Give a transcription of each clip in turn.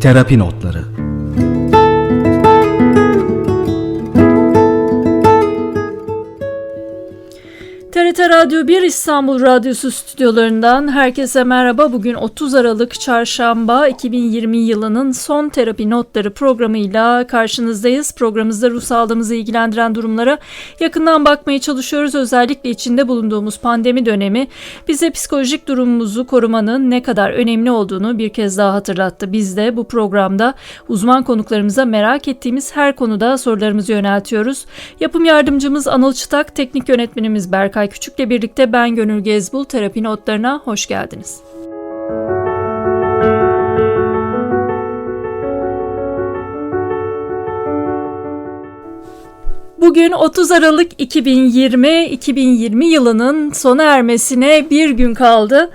Terapi Notları TRT Radyo 1 İstanbul Radyosu stüdyolarından herkese merhaba. Bugün 30 Aralık Çarşamba 2020 yılının son terapi notları programıyla karşınızdayız. Programımızda ruh sağlığımızı ilgilendiren durumlara yakından bakmaya çalışıyoruz. Özellikle içinde bulunduğumuz pandemi dönemi bize psikolojik durumumuzu korumanın ne kadar önemli olduğunu bir kez daha hatırlattı. Biz de bu programda uzman konuklarımıza merak ettiğimiz her konuda sorularımızı yöneltiyoruz. Yapım yardımcımız Anıl Çıtak, teknik yönetmenimiz Berkay Küçük'le birlikte ben Gönül Gezbul terapi notlarına hoş geldiniz. Bugün 30 Aralık 2020, 2020 yılının sona ermesine bir gün kaldı.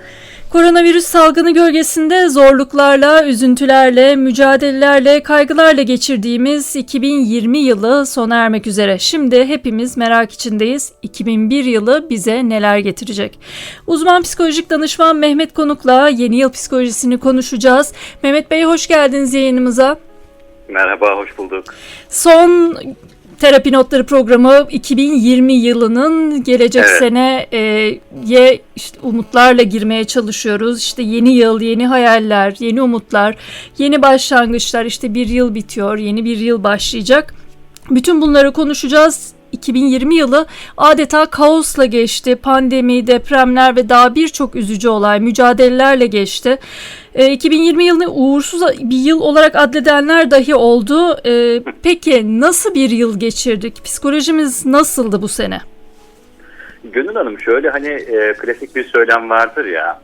Koronavirüs salgını gölgesinde zorluklarla, üzüntülerle, mücadelelerle, kaygılarla geçirdiğimiz 2020 yılı sona ermek üzere. Şimdi hepimiz merak içindeyiz. 2001 yılı bize neler getirecek? Uzman psikolojik danışman Mehmet Konuk'la yeni yıl psikolojisini konuşacağız. Mehmet Bey hoş geldiniz yayınımıza. Merhaba, hoş bulduk. Son Terapi Notları programı 2020 yılının gelecek Evet. seneye işte umutlarla girmeye çalışıyoruz. İşte yeni yıl, yeni hayaller, yeni umutlar, yeni başlangıçlar. İşte bir yıl bitiyor, yeni bir yıl başlayacak. Bütün bunları konuşacağız. 2020 yılı adeta kaosla geçti. Pandemi, depremler ve daha birçok üzücü olay, mücadelelerle geçti. E, 2020 yılını uğursuz bir yıl olarak adledenler dahi oldu. E, peki nasıl bir yıl geçirdik? Psikolojimiz nasıldı bu sene? Gönül Hanım şöyle hani e, klasik bir söylem vardır ya,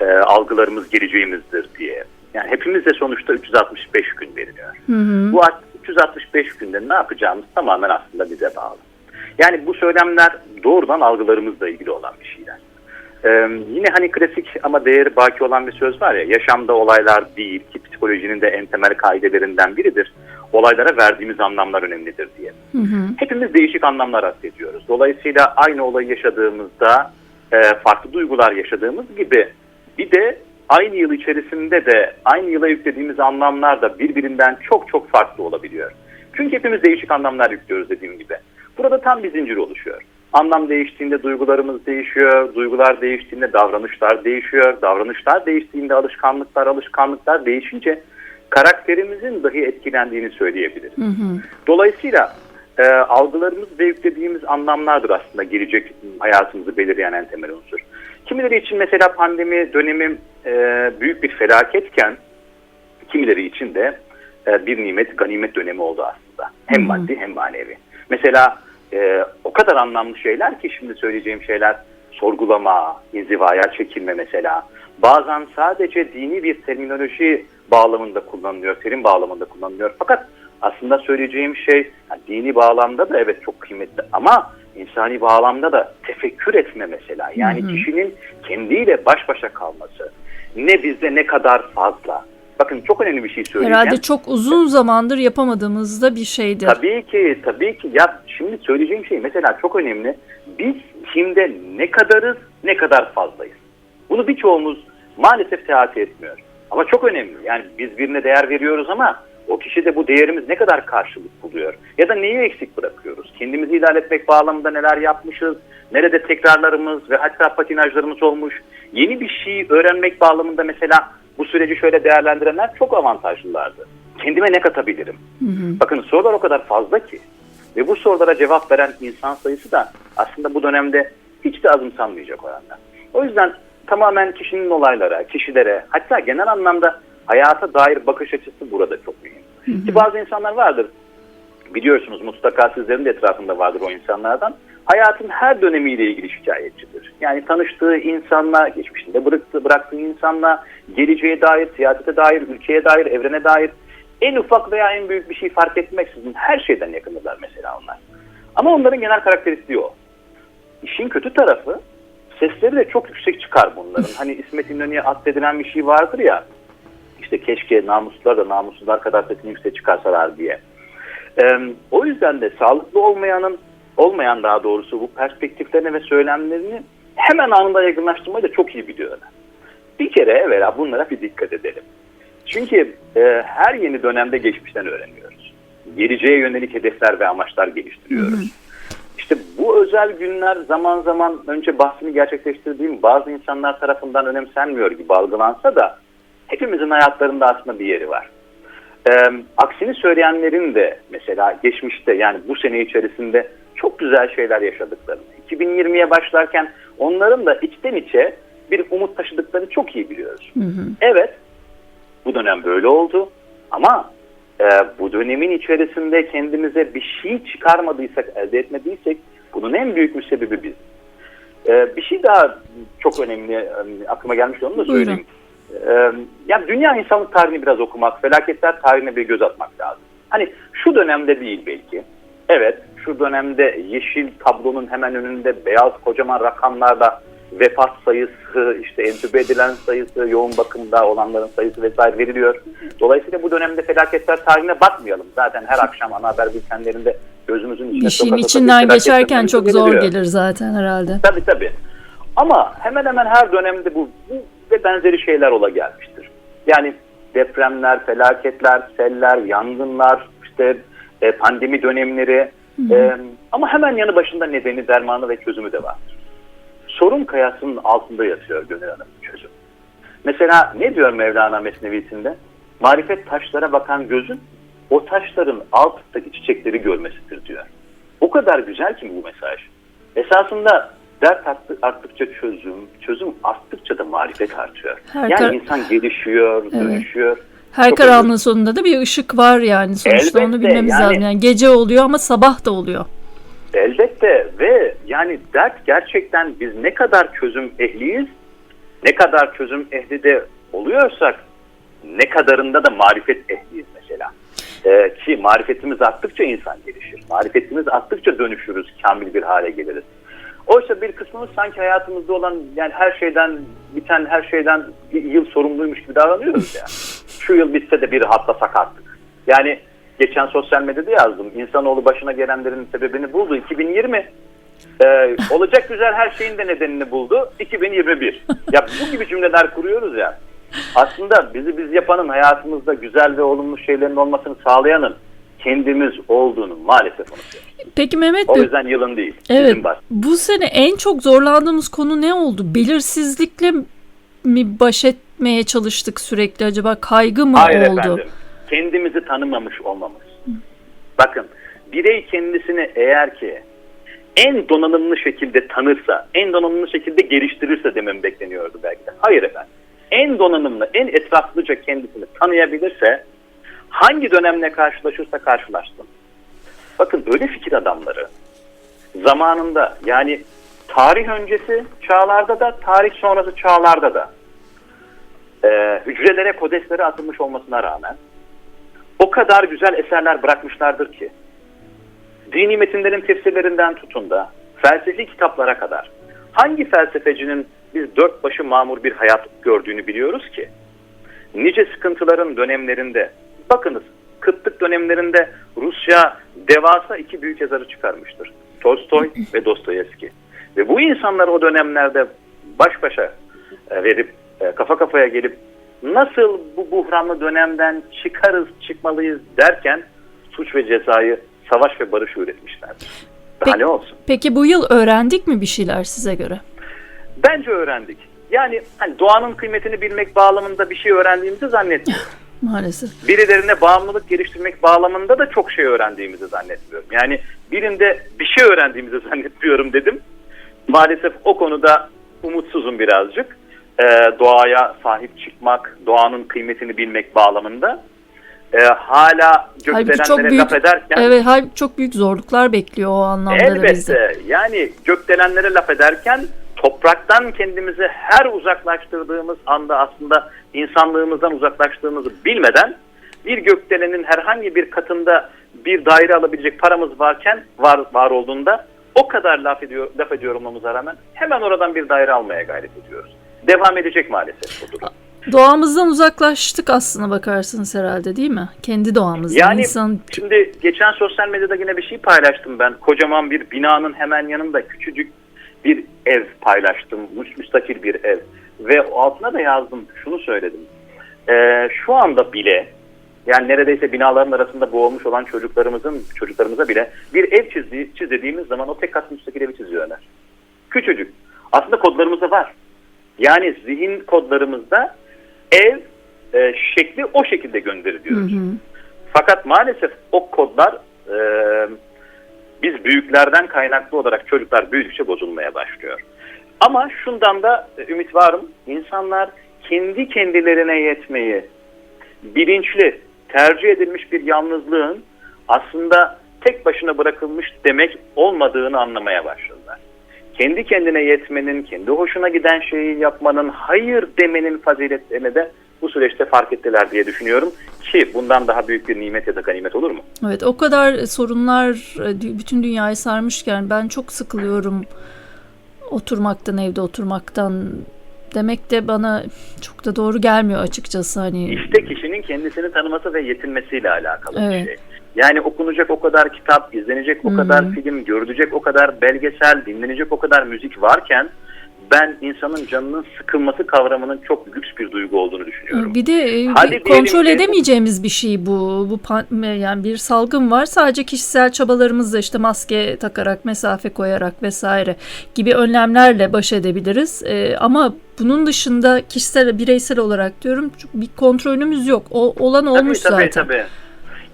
e, algılarımız geleceğimizdir diye. Yani hepimize sonuçta 365 gün veriliyor. Bu 365 günde ne yapacağımız tamamen aslında bize bağlı. Yani bu söylemler doğrudan algılarımızla ilgili olan bir şeyler. Ee, yine hani klasik ama değeri baki olan bir söz var ya, yaşamda olaylar değil ki psikolojinin de en temel kaidelerinden biridir. Olaylara verdiğimiz anlamlar önemlidir diye. Hepimiz değişik anlamlar atfediyoruz. Dolayısıyla aynı olayı yaşadığımızda e, farklı duygular yaşadığımız gibi bir de aynı yıl içerisinde de aynı yıla yüklediğimiz anlamlar da birbirinden çok çok farklı olabiliyor. Çünkü hepimiz değişik anlamlar yüklüyoruz dediğim gibi. Burada tam bir zincir oluşuyor. Anlam değiştiğinde duygularımız değişiyor, duygular değiştiğinde davranışlar değişiyor, davranışlar değiştiğinde alışkanlıklar, alışkanlıklar değişince karakterimizin dahi etkilendiğini söyleyebiliriz. Dolayısıyla e, algılarımız ve yüklediğimiz anlamlardır aslında gelecek hayatımızı belirleyen en temel unsur. Kimileri için mesela pandemi dönemi e, büyük bir felaketken kimileri için de e, bir nimet, ganimet dönemi oldu aslında. Hem maddi hem manevi. Mesela e, o kadar anlamlı şeyler ki şimdi söyleyeceğim şeyler sorgulama, inzivaya çekilme mesela. Bazen sadece dini bir terminoloji bağlamında kullanılıyor, terim bağlamında kullanılıyor. Fakat aslında söyleyeceğim şey yani dini bağlamda da evet çok kıymetli ama insani bağlamda da tefekkür etme mesela. Yani kişinin kendiyle baş başa kalması. Ne bizde ne kadar fazla. Bakın çok önemli bir şey söyleyeceğim. Herhalde çok uzun zamandır yapamadığımız da bir şeydi. Tabii ki, tabii ki. Ya şimdi söyleyeceğim şey mesela çok önemli. Biz kimde ne kadarız, ne kadar fazlayız. Bunu birçoğumuz maalesef teati etmiyor. Ama çok önemli. Yani biz birine değer veriyoruz ama o kişi de bu değerimiz ne kadar karşılık buluyor? Ya da neyi eksik bırakıyoruz? Kendimizi ilerletmek bağlamında neler yapmışız? Nerede tekrarlarımız ve hatta patinajlarımız olmuş? Yeni bir şey öğrenmek bağlamında mesela bu süreci şöyle değerlendirenler çok avantajlılardı. Kendime ne katabilirim? Bakın sorular o kadar fazla ki. Ve bu sorulara cevap veren insan sayısı da aslında bu dönemde hiç de azımsanmayacak oranda. O yüzden tamamen kişinin olaylara, kişilere hatta genel anlamda hayata dair bakış açısı burada çok mühim. Ki bazı insanlar vardır. Biliyorsunuz mutlaka sizlerin de etrafında vardır o insanlardan. Hayatın her dönemiyle ilgili şikayetçidir. Yani tanıştığı insanla, geçmişinde bıraktığı, bıraktığı insanla, geleceğe dair, siyasete dair, ülkeye dair, evrene dair en ufak veya en büyük bir şey fark etmeksizin her şeyden yakınırlar mesela onlar. Ama onların genel karakteristiği o. İşin kötü tarafı sesleri de çok yüksek çıkar bunların. Hani İsmet İnönü'ye atfedilen bir şey vardır ya işte keşke namuslular da namussuzlar kadar sesini yüksek çıkarsalar diye. Ee, o yüzden de sağlıklı olmayanın olmayan daha doğrusu bu perspektiflerini ve söylemlerini hemen anında yaygınlaştırmayı da çok iyi biliyorlar. Bir kere evvela bunlara bir dikkat edelim. Çünkü e, her yeni dönemde geçmişten öğreniyoruz. Geleceğe yönelik hedefler ve amaçlar geliştiriyoruz. İşte bu özel günler zaman zaman önce bahsini gerçekleştirdiğim bazı insanlar tarafından önemsenmiyor gibi algılansa da hepimizin hayatlarında aslında bir yeri var. Ee, aksini söyleyenlerin de mesela geçmişte yani bu sene içerisinde çok güzel şeyler yaşadıklarını, 2020'ye başlarken onların da içten içe bir umut taşıdıklarını çok iyi biliyoruz. Evet, bu dönem böyle oldu ama e, bu dönemin içerisinde kendimize bir şey çıkarmadıysak, elde etmediysek bunun en büyük müsebbibi biz. E, bir şey daha çok önemli e, aklıma gelmiş onu da söyleyeyim. E, yani dünya insanlık tarihini biraz okumak, felaketler tarihine bir göz atmak lazım. Hani şu dönemde değil belki. Evet, şu dönemde yeşil tablonun hemen önünde beyaz kocaman rakamlarla vefat sayısı, işte entübe edilen sayısı, yoğun bakımda olanların sayısı vesaire veriliyor. Dolayısıyla bu dönemde felaketler tarihine bakmayalım. Zaten her akşam ana haber bültenlerinde gözümüzün içine İşin içinden geçerken çok zor gelir zaten herhalde. Tabii tabii. Ama hemen hemen her dönemde bu, bu ve benzeri şeyler ola gelmiştir. Yani depremler, felaketler, seller, yangınlar, işte e, pandemi dönemleri e, ama hemen yanı başında nedeni, dermanı ve çözümü de vardır. Sorun kayasının altında yatıyor Gönül Hanım çözüm. Mesela ne diyor Mevlana Mesnevisinde? Marifet taşlara bakan gözün o taşların altındaki çiçekleri görmesidir diyor. O kadar güzel ki bu mesaj. Esasında dert arttı- arttıkça çözüm, çözüm arttıkça da marifet artıyor. Her yani insan gelişiyor, dönüşüyor. Her Çok karanlığın sonunda da bir ışık var yani sonuçta onu Elbette, bilmemiz yani- lazım. Yani gece oluyor ama sabah da oluyor. Elbette ve yani dert gerçekten biz ne kadar çözüm ehliyiz, ne kadar çözüm ehli de oluyorsak ne kadarında da marifet ehliyiz mesela. Ee, ki marifetimiz arttıkça insan gelişir. Marifetimiz arttıkça dönüşürüz, kamil bir hale geliriz. Oysa bir kısmımız sanki hayatımızda olan yani her şeyden biten her şeyden bir yıl sorumluymuş gibi davranıyoruz ya. Şu yıl bitse de bir rahatlasak artık. Yani geçen sosyal medyada yazdım. İnsanoğlu başına gelenlerin sebebini buldu. 2020 ee, olacak güzel her şeyin de nedenini buldu. 2021. Ya bu gibi cümleler kuruyoruz ya. Aslında bizi biz yapanın hayatımızda güzel ve olumlu şeylerin olmasını sağlayanın kendimiz olduğunu maalesef unutuyoruz. Peki Mehmet O Bey, yüzden yılın değil. evet bu sene en çok zorlandığımız konu ne oldu? Belirsizlikle mi baş etmeye çalıştık sürekli acaba? Kaygı mı Hayır oldu? efendim. Kendimizi tanımamış olmamız. Bakın birey kendisini eğer ki en donanımlı şekilde tanırsa, en donanımlı şekilde geliştirirse demem bekleniyordu belki de. Hayır efendim. En donanımlı, en etraflıca kendisini tanıyabilirse hangi dönemle karşılaşırsa karşılaşsın. Bakın öyle fikir adamları zamanında yani tarih öncesi çağlarda da tarih sonrası çağlarda da e, hücrelere kodesleri atılmış olmasına rağmen o kadar güzel eserler bırakmışlardır ki dini metinlerin tefsirlerinden tutun da felsefi kitaplara kadar hangi felsefecinin biz dört başı mamur bir hayat gördüğünü biliyoruz ki nice sıkıntıların dönemlerinde bakınız kıtlık dönemlerinde Rusya devasa iki büyük yazarı çıkarmıştır. Tolstoy ve Dostoyevski. Ve bu insanlar o dönemlerde baş başa e, verip e, kafa kafaya gelip nasıl bu buhranlı dönemden çıkarız çıkmalıyız derken suç ve cezayı savaş ve barış üretmişlerdir. Daha Peki- ne olsun? Peki bu yıl öğrendik mi bir şeyler size göre? Bence öğrendik. Yani hani doğanın kıymetini bilmek bağlamında bir şey öğrendiğimizi zannetmiyorum. Maalesef. birilerine bağımlılık geliştirmek bağlamında da çok şey öğrendiğimizi zannetmiyorum. Yani birinde bir şey öğrendiğimizi zannetmiyorum dedim. Maalesef o konuda umutsuzum birazcık. Ee, doğaya sahip çıkmak, doğanın kıymetini bilmek bağlamında. Ee, hala gökdelenlere laf ederken evet, halbuki çok büyük zorluklar bekliyor o anlamda da bizi. elbette yani gökdelenlere laf ederken topraktan kendimizi her uzaklaştırdığımız anda aslında insanlığımızdan uzaklaştığımızı bilmeden bir gökdelenin herhangi bir katında bir daire alabilecek paramız varken var var olduğunda o kadar laf ediyor laf ediyor olmamıza rağmen hemen oradan bir daire almaya gayret ediyoruz. Devam edecek maalesef bu durum. Doğamızdan uzaklaştık aslına bakarsınız herhalde değil mi? Kendi doğamızdan. Yani insan şimdi geçen sosyal medyada yine bir şey paylaştım ben. Kocaman bir binanın hemen yanında küçücük bir ev paylaştım, müs- müstakil bir ev ve altına da yazdım, şunu söyledim. Ee, şu anda bile yani neredeyse binaların arasında boğulmuş olan çocuklarımızın çocuklarımıza bile bir ev çizdi, çiz dediğimiz zaman o tek katlı müstakil evi çiziyorlar. Küçücük. Aslında kodlarımızda var. Yani zihin kodlarımızda ev e, şekli o şekilde gönderiliyoruz. Fakat maalesef o kodlar e, biz büyüklerden kaynaklı olarak çocuklar büyüdükçe bozulmaya başlıyor. Ama şundan da e, ümit varım. İnsanlar kendi kendilerine yetmeyi bilinçli, tercih edilmiş bir yalnızlığın aslında tek başına bırakılmış demek olmadığını anlamaya başladılar. Kendi kendine yetmenin, kendi hoşuna giden şeyi yapmanın, hayır demenin faziletlerini de bu süreçte fark ettiler diye düşünüyorum. Ki bundan daha büyük bir nimet ya da ganimet olur mu? Evet o kadar sorunlar e, bütün dünyayı sarmışken ben çok sıkılıyorum oturmaktan evde oturmaktan demek de bana çok da doğru gelmiyor açıkçası hani. İşte kişinin kendisini tanıması ve yetinmesiyle alakalı Evet. bir şey. Yani okunacak o kadar kitap, izlenecek o kadar film, görülecek o kadar belgesel, dinlenecek o kadar müzik varken ben insanın canının sıkılması kavramının çok lüks bir duygu olduğunu düşünüyorum. Bir de e, Hadi diyelim kontrol ki- edemeyeceğimiz bir şey bu. Bu yani bir salgın var. Sadece kişisel çabalarımızla işte maske takarak, mesafe koyarak vesaire gibi önlemlerle baş edebiliriz. E, ama bunun dışında kişisel, bireysel olarak diyorum bir kontrolümüz yok. O olan olmuş tabii, tabii, zaten. Tabii.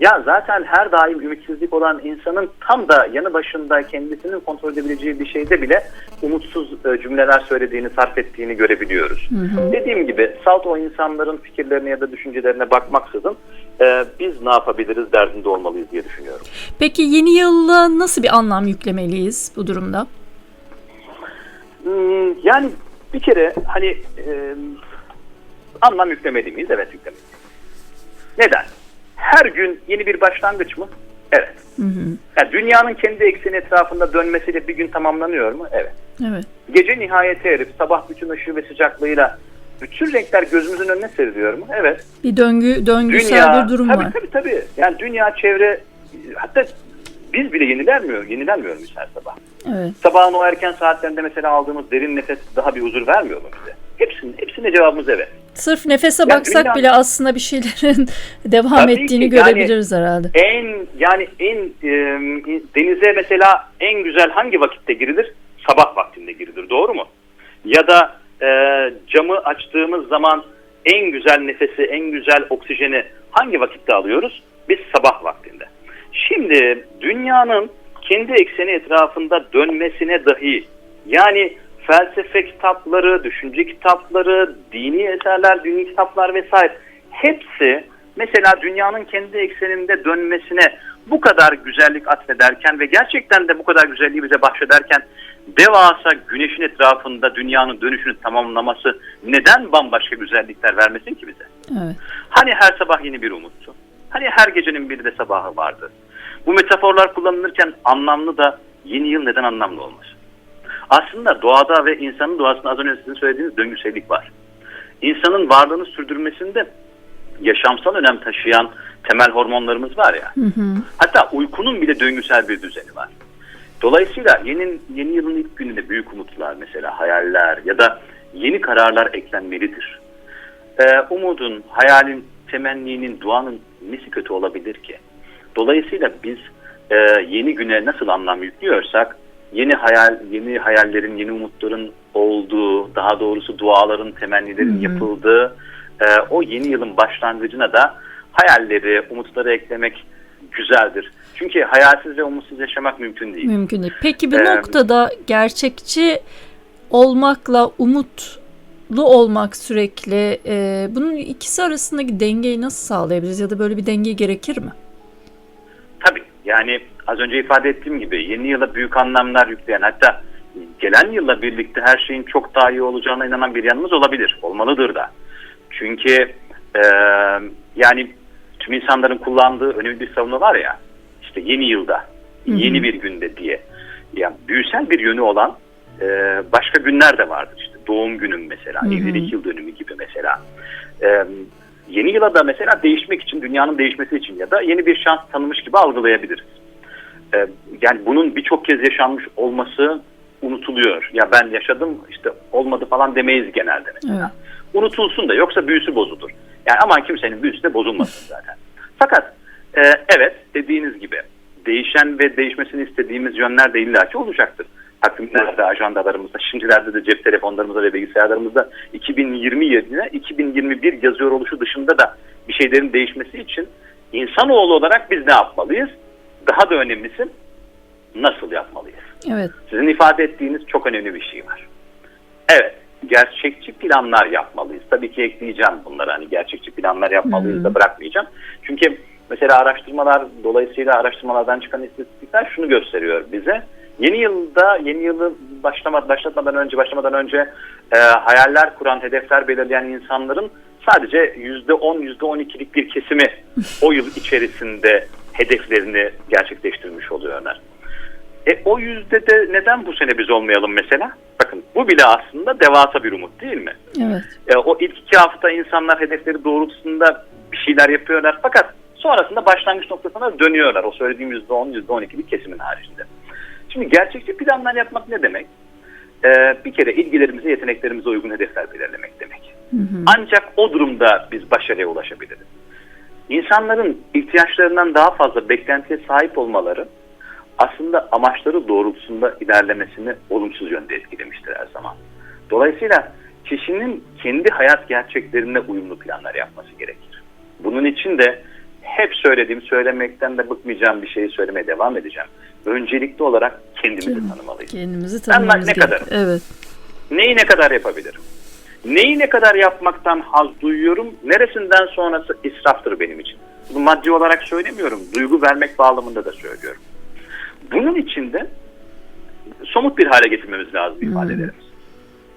Ya zaten her daim ümitsizlik olan insanın tam da yanı başında kendisinin kontrol edebileceği bir şeyde bile umutsuz e, cümleler söylediğini, sarf ettiğini görebiliyoruz. Dediğim gibi salt o insanların fikirlerine ya da düşüncelerine bakmaksızın e, biz ne yapabiliriz derdinde olmalıyız diye düşünüyorum. Peki yeni yılla nasıl bir anlam yüklemeliyiz bu durumda? Hmm, yani bir kere hani e, anlam yüklemeli miyiz? Evet yüklemeliyiz. Neden? Her gün yeni bir başlangıç mı? Evet. Yani dünyanın kendi ekseni etrafında dönmesiyle bir gün tamamlanıyor mu? Evet. Evet. Gece nihayete erip sabah bütün ışığı ve sıcaklığıyla bütün renkler gözümüzün önüne seriliyor mu? Evet. Bir döngü döngüsel Dünya, bir durum tabii, var. Tabii tabii. Yani dünya çevre hatta biz bile yenilenmiyor, yenilenmiyor muyuz her sabah? Evet. Sabahın o erken saatlerinde mesela aldığımız derin nefes daha bir huzur vermiyor mu bize? Hepsinin, hepsine cevabımız evet. Sırf nefese Ya baksak dünya- bile aslında bir şeylerin devam Tabii ettiğini ki, yani- görebiliriz herhalde. En yani en e, denize mesela en güzel hangi vakitte girilir? Sabah vaktinde girilir. Doğru mu? Ya da e, camı açtığımız zaman en güzel nefesi, en güzel oksijeni hangi vakitte alıyoruz? Biz sabah vaktinde. Şimdi dünyanın kendi ekseni etrafında dönmesine dahi yani felsefe kitapları, düşünce kitapları, dini eserler, dini kitaplar vesaire hepsi mesela dünyanın kendi ekseninde dönmesine bu kadar güzellik atfederken ve gerçekten de bu kadar güzelliği bize bahşederken devasa güneşin etrafında dünyanın dönüşünü tamamlaması neden bambaşka güzellikler vermesin ki bize? Evet. Hani her sabah yeni bir umuttu? Hani her gecenin bir de sabahı vardı? Bu metaforlar kullanılırken anlamlı da yeni yıl neden anlamlı olmaz? Aslında doğada ve insanın doğasında az önce sizin söylediğiniz döngüsellik var. İnsanın varlığını sürdürmesinde yaşamsal önem taşıyan temel hormonlarımız var ya. Hatta uykunun bile döngüsel bir düzeni var. Dolayısıyla yeni, yeni yılın ilk gününde büyük umutlar mesela hayaller ya da yeni kararlar eklenmelidir. Ee, umudun, hayalin, temenninin, duanın nesi kötü olabilir ki? Dolayısıyla biz e, yeni güne nasıl anlam yüklüyorsak yeni hayal, yeni hayallerin, yeni umutların olduğu, daha doğrusu duaların, temennilerin yapıldığı e, o yeni yılın başlangıcına da hayalleri, umutları eklemek güzeldir. Çünkü hayalsiz ve umutsuz yaşamak mümkün değil. Mümkün değil. Peki bir Ee, noktada gerçekçi olmakla umutlu olmak sürekli e, bunun ikisi arasındaki dengeyi nasıl sağlayabiliriz ya da böyle bir denge gerekir mi? Yani az önce ifade ettiğim gibi yeni yıla büyük anlamlar yükleyen hatta gelen yılla birlikte her şeyin çok daha iyi olacağına inanan bir yanımız olabilir. Olmalıdır da. Çünkü e, yani tüm insanların kullandığı önemli bir savunma var ya işte yeni yılda, yeni bir günde diye. Yani büyüsel bir yönü olan e, başka günler de vardır. İşte doğum günüm mesela, evlilik yıl dönümü gibi mesela. E, yeni yıla da mesela değişmek için, dünyanın değişmesi için ya da yeni bir şans tanımış gibi algılayabiliriz. E, yani bunun birçok kez yaşanmış olması unutuluyor. Ya ben yaşadım işte olmadı falan demeyiz genelde mesela. Unutulsun da yoksa büyüsü bozulur. Yani aman kimsenin büyüsü de bozulmasın zaten. Fakat e, evet dediğiniz gibi değişen ve değişmesini istediğimiz yönler de illaki olacaktır. Takvimlerde, ajandalarımızda, şimdilerde de cep telefonlarımızda ve bilgisayarlarımızda 2020 yerine 2021 yazıyor oluşu dışında da bir şeylerin değişmesi için insanoğlu olarak biz ne yapmalıyız? Daha da önemlisi nasıl yapmalıyız? Evet. Sizin ifade ettiğiniz çok önemli bir şey var. Evet, gerçekçi planlar yapmalıyız. Tabii ki ekleyeceğim bunları. Hani gerçekçi planlar yapmalıyız da bırakmayacağım. Çünkü mesela araştırmalar, dolayısıyla araştırmalardan çıkan istatistikler şunu gösteriyor bize. Yeni yılda, yeni yılı başlama, başlatmadan önce, başlamadan önce e, hayaller kuran, hedefler belirleyen insanların sadece %10, %12'lik bir kesimi o yıl içerisinde hedeflerini gerçekleştirmiş oluyorlar. E o yüzde de neden bu sene biz olmayalım mesela? Bakın bu bile aslında devasa bir umut değil mi? Evet. E, o ilk iki hafta insanlar hedefleri doğrultusunda bir şeyler yapıyorlar fakat sonrasında başlangıç noktasına dönüyorlar. O söylediğim yüzde on, yüzde on iki bir kesimin haricinde. Şimdi gerçekçi planlar yapmak ne demek? E, bir kere ilgilerimize, yeteneklerimize uygun hedefler belirlemek demek. Ancak o durumda biz başarıya ulaşabiliriz. İnsanların ihtiyaçlarından daha fazla beklentiye sahip olmaları aslında amaçları doğrultusunda ilerlemesini olumsuz yönde etkilemiştir her zaman. Dolayısıyla kişinin kendi hayat gerçeklerine uyumlu planlar yapması gerekir. Bunun için de hep söylediğim, söylemekten de bıkmayacağım bir şeyi söylemeye devam edeceğim. Öncelikli olarak kendimizi Kim? tanımalıyız. Kendimizi Ben tanımamız ne gerek. kadar? Evet. Neyi ne kadar yapabilirim? Neyi ne kadar yapmaktan haz duyuyorum? Neresinden sonrası israftır benim için. Bunu maddi olarak söylemiyorum. Duygu vermek bağlamında da söylüyorum. Bunun için de somut bir hale getirmemiz lazım ifadelerimiz.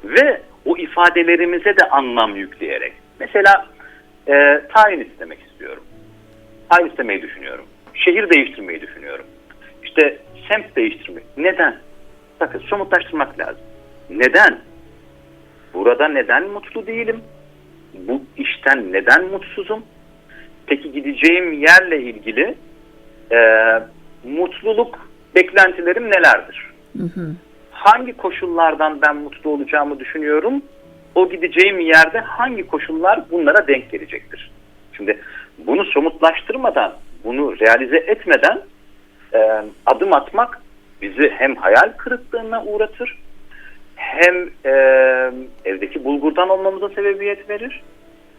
Ve o ifadelerimize de anlam yükleyerek. Mesela e, tayin istemek istiyorum. Tayin istemeyi düşünüyorum. Şehir değiştirmeyi düşünüyorum. İşte semt değiştirmek. Neden? Bakın somutlaştırmak lazım. Neden? Burada neden mutlu değilim? Bu işten neden mutsuzum? Peki gideceğim yerle ilgili e, mutluluk beklentilerim nelerdir? Hangi koşullardan ben mutlu olacağımı düşünüyorum? O gideceğim yerde hangi koşullar bunlara denk gelecektir? Şimdi bunu somutlaştırmadan, bunu realize etmeden e, adım atmak bizi hem hayal kırıklığına uğratır, hem e, evdeki bulgurdan olmamıza sebebiyet verir,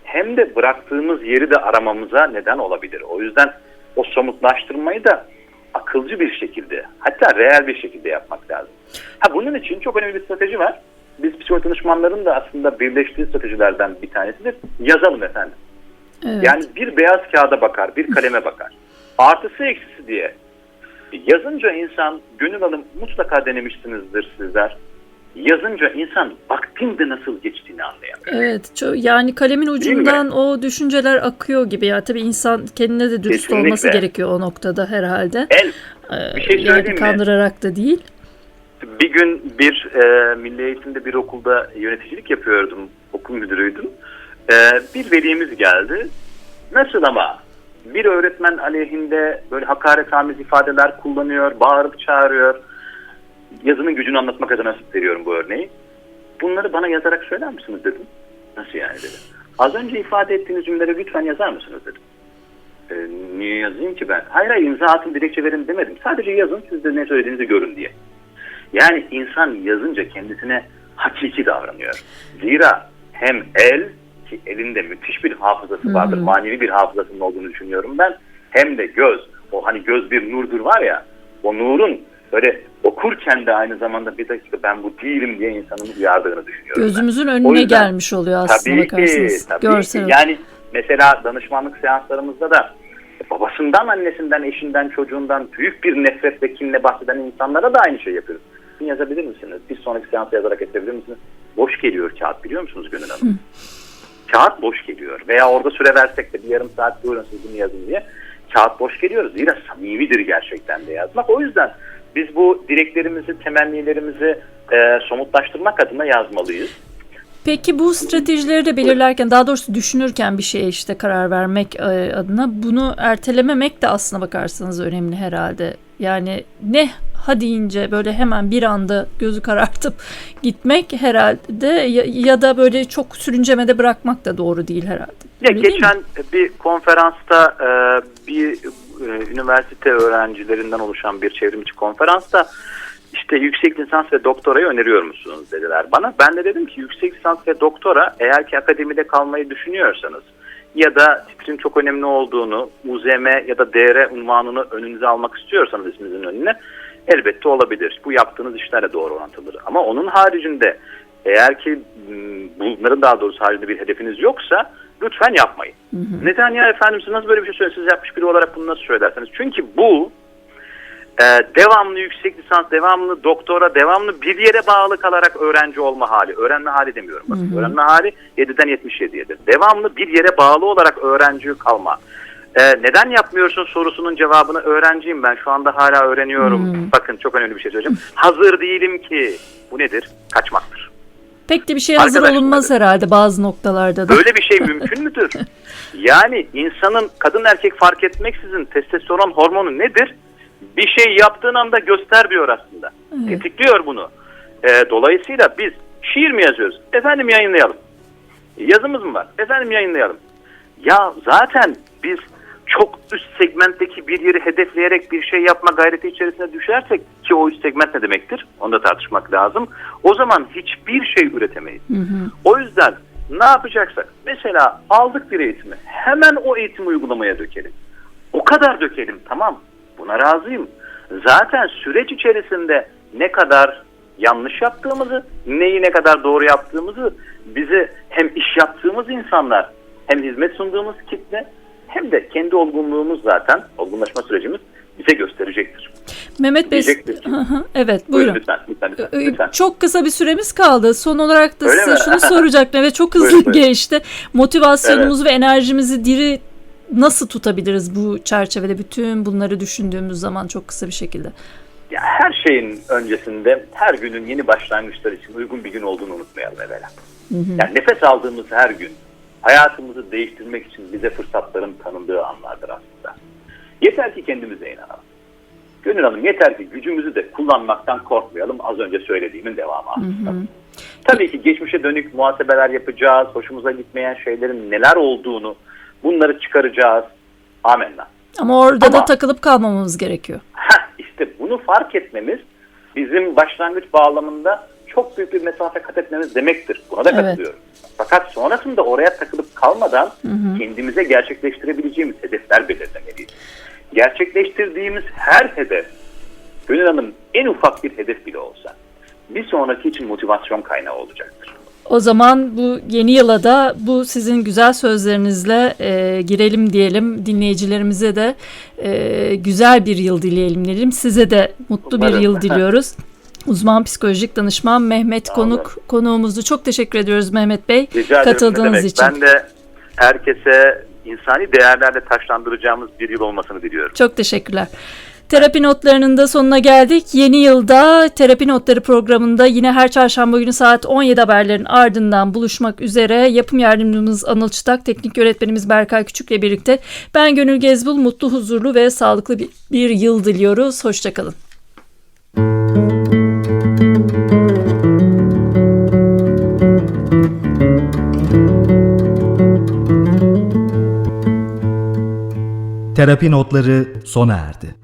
hem de bıraktığımız yeri de aramamıza neden olabilir. O yüzden o somutlaştırmayı da akılcı bir şekilde, hatta reel bir şekilde yapmak lazım. Ha bunun için çok önemli bir strateji var. Biz psikolog danışmanların da aslında birleştiği stratejilerden bir tanesidir. Yazalım efendim. Evet. Yani bir beyaz kağıda bakar, bir kaleme bakar. Artısı eksisi diye. Yazınca insan, gönül hanım mutlaka denemişsinizdir sizler. Yazınca insan vaktinde nasıl geçtiğini anlayamıyor. Evet, ço- yani kalemin ucundan o düşünceler akıyor gibi ya. Tabii insan kendine de dürüst Kesinlikle. olması gerekiyor o noktada herhalde. El Ee, bir şey yani söyleyeyim mi? kandırarak da değil. Bir gün bir e, milli eğitimde bir okulda yöneticilik yapıyordum. Okul müdürüydüm. E, bir velimiz geldi. Nasıl ama? Bir öğretmen aleyhinde böyle hakaretamiz ifadeler kullanıyor, bağırıp çağırıyor. Yazının gücünü anlatmak adına veriyorum bu örneği. Bunları bana yazarak söyler misiniz dedim. Nasıl yani dedi. Az önce ifade ettiğiniz cümleleri lütfen yazar mısınız dedim. E, niye yazayım ki ben? Hayır hayır imza atın dilekçe verin demedim. Sadece yazın siz de ne söylediğinizi görün diye. Yani insan yazınca kendisine hakiki davranıyor. Zira hem el ki elinde müthiş bir hafızası vardır, manevi bir hafızasının olduğunu düşünüyorum ben. Hem de göz, o hani göz bir nurdur var ya, o nurun böyle okurken de aynı zamanda bir dakika ben bu değilim diye insanın uyardığını düşünüyorum. ben. Gözümüzün O önüne yüzden- gelmiş oluyor aslında Tabii ki, tabii Görsel. ki. Yani mesela danışmanlık seanslarımızda da babasından, annesinden, eşinden, çocuğundan büyük bir nefret ve kinle bahseden insanlara da aynı şey yapıyoruz. Yazabilir misiniz? Bir sonraki seansa yazarak getirebilir misiniz? Boş geliyor kağıt biliyor musunuz Gönül Hanım? Kağıt boş geliyor. Veya orada süre versek de bir yarım saat buyurun siz bunu yazın diye. Kağıt boş geliyor. Zira samimidir gerçekten de yazmak. O yüzden biz bu dileklerimizi, temennilerimizi e, somutlaştırmak adına yazmalıyız. Peki bu stratejileri de belirlerken daha doğrusu düşünürken bir şeye işte karar vermek e, adına bunu ertelememek de aslına bakarsanız önemli herhalde. Yani ne ha deyince böyle hemen bir anda gözü karartıp gitmek herhalde ya, ya da böyle çok sürüncemede bırakmak da doğru değil herhalde. Ya Öyle geçen bir konferansta e, bir e, üniversite öğrencilerinden oluşan bir çevrimiçi konferansta işte yüksek lisans ve doktorayı öneriyor musunuz dediler bana. Ben de dedim ki yüksek lisans ve doktora eğer ki akademide kalmayı düşünüyorsanız ya da titrin çok önemli olduğunu UZM ya da DR unvanını önünüze almak istiyorsanız isminizin önüne elbette olabilir. Bu yaptığınız işlerle doğru orantılıdır. Ama onun haricinde eğer ki m, bunların daha doğrusu haricinde bir hedefiniz yoksa lütfen yapmayın. Neden ya efendim siz nasıl böyle bir şey söylüyorsunuz? Siz yapmış biri olarak bunu nasıl söylersiniz? Çünkü bu e, devamlı yüksek lisans, devamlı doktora, devamlı bir yere bağlı kalarak öğrenci olma hali. Öğrenme hali demiyorum. Bakın. Öğrenme hali 7'den 77'yedir. Devamlı bir yere bağlı olarak öğrenci kalma. E, neden yapmıyorsun sorusunun cevabını öğrenciyim ben. Şu anda hala öğreniyorum. Bakın çok önemli bir şey söyleyeceğim. Hazır değilim ki. Bu nedir? Kaçmaktır. Pek de bir şey hazır Arkadaşlar- olunmaz herhalde bazı noktalarda da. Böyle bir şey mümkün müdür? Yani insanın kadın erkek fark etmeksizin testosteron hormonu nedir? Bir şey yaptığın anda göster diyor aslında. Tetikliyor bunu. Ee, dolayısıyla biz şiir mi yazıyoruz? Efendim yayınlayalım. Yazımız mı var? Efendim yayınlayalım. Ya zaten biz çok üst segmentteki bir yeri hedefleyerek bir şey yapma gayreti içerisine düşersek ki o üst segment ne demektir? Onu da tartışmak lazım. O zaman hiçbir şey üretemeyiz. O yüzden ne yapacaksak mesela aldık bir eğitimi hemen o eğitimi uygulamaya dökelim. O kadar dökelim tamam buna razıyım. Zaten süreç içerisinde ne kadar yanlış yaptığımızı, neyi ne kadar doğru yaptığımızı bizi hem iş yaptığımız insanlar hem hizmet sunduğumuz kitle hem de kendi olgunluğumuz zaten olgunlaşma sürecimiz bize gösterecektir. Mehmet Bey, Hı hı, evet Buyurun lütfen, lütfen, lütfen, lütfen. Çok kısa bir süremiz kaldı. Son olarak da Öyle size mi? şunu soracaktım ve çok hızlı Buyurun, geçti. Motivasyonumuzu ve enerjimizi diri nasıl tutabiliriz bu çerçevede bütün bunları düşündüğümüz zaman çok kısa bir şekilde. Ya her şeyin öncesinde her günün yeni başlangıçlar için uygun bir gün olduğunu unutmayalım evvela. Yani nefes aldığımız her gün hayatımızı değiştirmek için bize fırsatların tanındığı anlardır aslında. Yeter ki kendimize inanalım. Gönül Hanım yeter ki gücümüzü de kullanmaktan korkmayalım. Az önce söylediğimin devamı aslında. Tabii ki geçmişe dönük muhasebeler yapacağız. Hoşumuza gitmeyen şeylerin neler olduğunu bunları çıkaracağız. Amenna. Ama orada da Ama- takılıp kalmamamız gerekiyor. Heh, işte bunu fark etmemiz bizim başlangıç bağlamında çok büyük bir mesafe kat etmemiz demektir. Buna da Evet. katılıyorum. Fakat sonrasında oraya takılıp kalmadan kendimize gerçekleştirebileceğimiz hedefler belirlemeliyiz. Gerçekleştirdiğimiz her hedef, Gönül Hanım en ufak bir hedef bile olsa bir sonraki için motivasyon kaynağı olacaktır. O zaman bu yeni yıla da bu sizin güzel sözlerinizle e, girelim diyelim. Dinleyicilerimize de e, güzel bir yıl dileyelim diyelim. Size de mutlu bir Umarım. yıl diliyoruz. Uzman psikolojik danışman Mehmet olun. Konuk konuğumuzdu. Çok teşekkür ediyoruz Mehmet Bey Rica katıldığınız için. Ben de herkese insani değerlerle taşlandıracağımız bir yıl olmasını diliyorum. Çok teşekkürler. Terapi notlarının da sonuna geldik. Yeni yılda Terapi Notları programında yine her çarşamba günü saat 17 haberlerin ardından buluşmak üzere. Yapım yardımcımız Anıl Çıtak, teknik yönetmenimiz Berkay Küçük'le birlikte ben Gönül Gezbul, mutlu, huzurlu ve sağlıklı bir, bir yıl diliyoruz. Hoşçakalın. Terapi notları sona erdi.